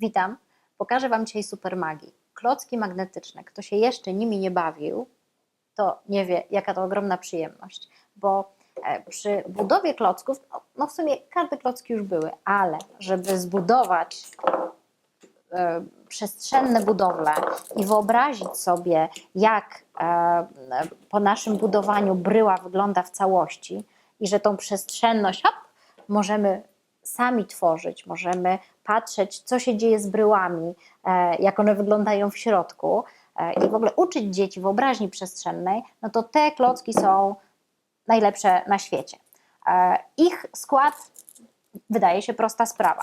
Witam. Pokażę Wam dzisiaj super magii. Klocki magnetyczne. Kto się jeszcze nimi nie bawił, to nie wie, jaka to ogromna przyjemność, bo e, przy budowie klocków, no, no w sumie każde klocki już były, ale żeby zbudować e, przestrzenne budowle i wyobrazić sobie, jak e, po naszym budowaniu bryła wygląda w całości i że tą przestrzenność hop, możemy sami tworzyć, możemy patrzeć, co się dzieje z bryłami, e, jak one wyglądają w środku e, i w ogóle uczyć dzieci wyobraźni przestrzennej, no to te klocki są najlepsze na świecie. E, Ich skład wydaje się prosta sprawa.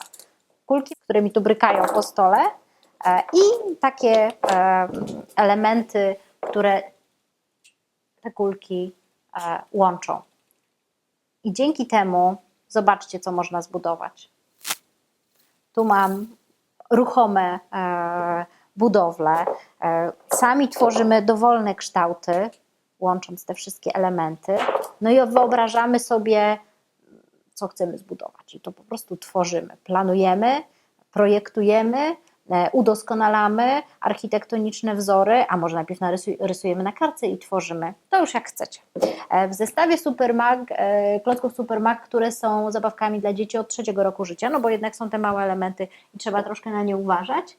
Kulki, które mi tu brykają po stole i takie elementy, które te kulki łączą. I dzięki temu zobaczcie, co można zbudować. Tu mam ruchome e, budowle. E, sami tworzymy dowolne kształty, łącząc te wszystkie elementy. No i wyobrażamy sobie, co chcemy zbudować. I to po prostu tworzymy, planujemy, projektujemy, udoskonalamy architektoniczne wzory, a może najpierw narysuj- rysujemy na kartce i tworzymy. To już jak chcecie. E, W zestawie Supermag, e, klocków Supermag, które są zabawkami dla dzieci od trzeciego roku życia, no bo jednak są te małe elementy i trzeba troszkę na nie uważać,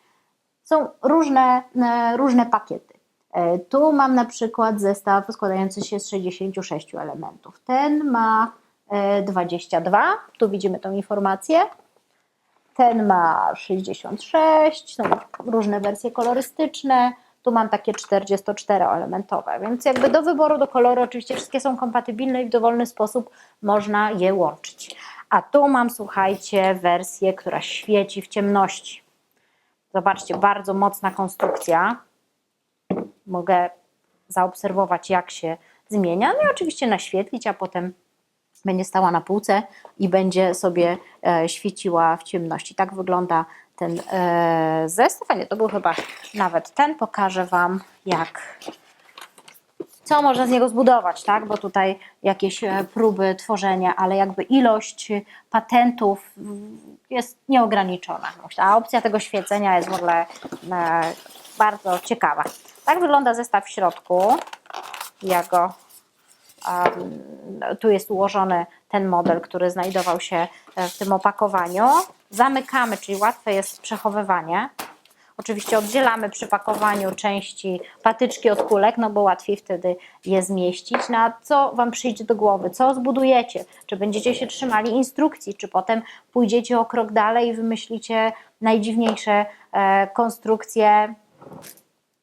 są różne, e, różne pakiety. E, Tu mam na przykład zestaw składający się z 66 elementów. Ten ma e, 22, tu widzimy tą informację. Ten ma 66, są różne wersje kolorystyczne. Tu mam takie 44-elementowe, więc jakby do wyboru, do koloru oczywiście wszystkie są kompatybilne i w dowolny sposób można je łączyć. A tu mam, słuchajcie, wersję, która świeci w ciemności. Zobaczcie, bardzo mocna konstrukcja. Mogę zaobserwować, jak się zmienia. No i oczywiście naświetlić, a potem będzie stała na półce i będzie sobie e, świeciła w ciemności. Tak wygląda ten e, zestaw. A nie, to był chyba nawet ten. Pokażę Wam, jak co można z niego zbudować, tak? Bo tutaj jakieś e, próby tworzenia, ale jakby ilość patentów jest nieograniczona. A opcja tego świecenia jest w ogóle bardzo ciekawa. Tak wygląda zestaw w środku. Ja go tu jest ułożony ten model, który znajdował się e, w tym opakowaniu. Zamykamy, czyli łatwe jest przechowywanie. Oczywiście oddzielamy przy pakowaniu części patyczki od kulek, no bo łatwiej wtedy je zmieścić. Na co Wam przyjdzie do głowy? Co zbudujecie? Czy będziecie się trzymali instrukcji, czy potem pójdziecie o krok dalej i wymyślicie najdziwniejsze e, konstrukcje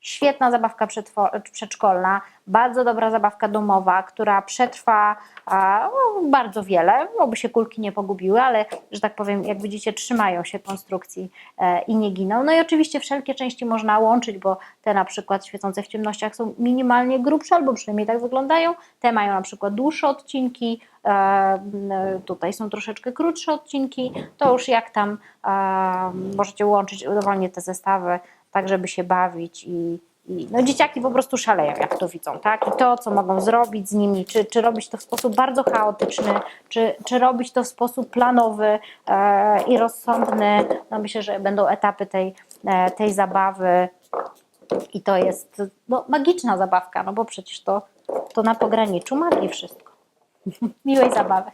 Świetna zabawka przedszkolna, bardzo dobra zabawka domowa, która przetrwa a, no, bardzo wiele, oby się kulki nie pogubiły, ale że tak powiem, jak widzicie, trzymają się konstrukcji e, i nie giną. No i oczywiście wszelkie części można łączyć, bo te na przykład świecące w ciemnościach są minimalnie grubsze, albo przynajmniej tak wyglądają. Te mają na przykład dłuższe odcinki, e, m, tutaj są troszeczkę krótsze odcinki. To już jak tam e, możecie łączyć dowolnie te zestawy tak żeby się bawić i, i no dzieciaki po prostu szaleją, jak to widzą, tak? I to, co mogą zrobić z nimi, czy, czy robić to w sposób bardzo chaotyczny, czy, czy robić to w sposób planowy e, i rozsądny. No myślę, że będą etapy tej, e, tej zabawy i to jest no, magiczna zabawka, no bo przecież to, to na pograniczu magii wszystko. Miłej zabawy.